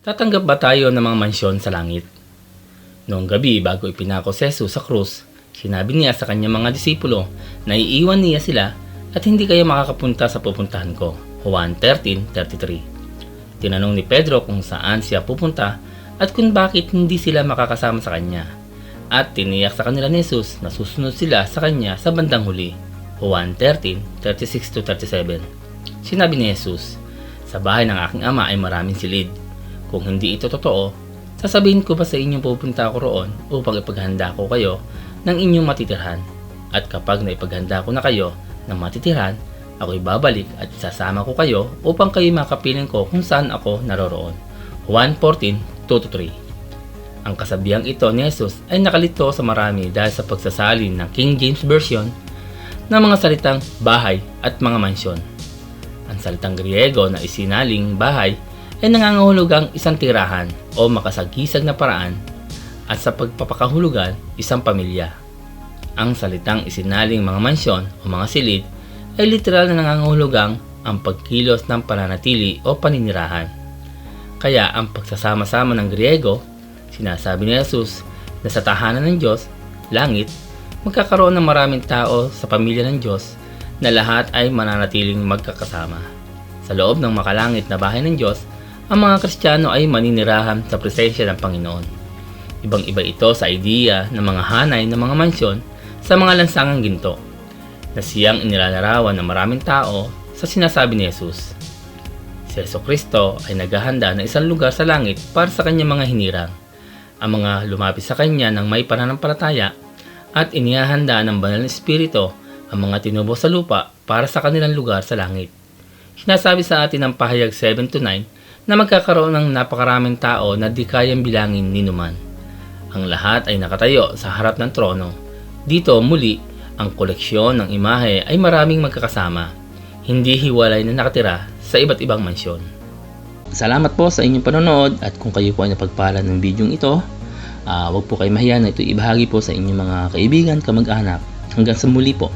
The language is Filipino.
Tatanggap ba tayo ng mga mansyon sa langit? Noong gabi bago ipinako si Jesus sa krus, sinabi niya sa kanyang mga disipulo na iiwan niya sila at hindi kayo makakapunta sa pupuntahan ko. Juan 13.33 Tinanong ni Pedro kung saan siya pupunta at kung bakit hindi sila makakasama sa kanya. At tiniyak sa kanila ni Jesus na susunod sila sa kanya sa bandang huli. Juan 13.36-37 Sinabi ni Jesus, Sa bahay ng aking ama ay maraming silid. Kung hindi ito totoo, sasabihin ko ba sa inyong pupunta ako roon upang ipaghanda ko kayo ng inyong matitirhan. At kapag naipaghanda ko na kayo ng matitirhan, ako'y babalik at sasama ko kayo upang kayo makapiling ko kung saan ako naroroon. Juan 14, 2-3 Ang kasabihang ito ni Jesus ay nakalito sa marami dahil sa pagsasalin ng King James Version ng mga salitang bahay at mga mansyon. Ang salitang Griego na isinaling bahay ay nangangahulugang isang tirahan o makasagisag na paraan at sa pagpapakahulugan isang pamilya. Ang salitang isinaling mga mansyon o mga silid ay literal na nangangahulugang ang pagkilos ng pananatili o paninirahan. Kaya ang pagsasama-sama ng Griego, sinasabi ni Jesus na sa tahanan ng Diyos, langit, magkakaroon ng maraming tao sa pamilya ng Diyos na lahat ay mananatiling magkakasama. Sa loob ng makalangit na bahay ng Diyos, ang mga Kristiyano ay maninirahan sa presensya ng Panginoon. Ibang-iba ito sa idea ng mga hanay ng mga mansyon sa mga lansangang ginto na siyang inilalarawan ng maraming tao sa sinasabi ni Jesus. Si Yeso Kristo ay naghahanda ng isang lugar sa langit para sa kanyang mga hinirang. Ang mga lumapit sa kanya ng may pananampalataya at inihahanda ng banal na espiritu ang mga tinubo sa lupa para sa kanilang lugar sa langit. Sinasabi sa atin ng pahayag 7 to 9 na magkakaroon ng napakaraming tao na di kayang bilangin ni numan. Ang lahat ay nakatayo sa harap ng trono. Dito muli, ang koleksyon ng imahe ay maraming magkakasama, hindi hiwalay na nakatira sa iba't ibang mansyon. Salamat po sa inyong panonood at kung kayo po ay napagpala ng bidyong ito, ah, huwag po kayo mahiya na ito ibahagi po sa inyong mga kaibigan, kamag-anak. Hanggang sa muli po.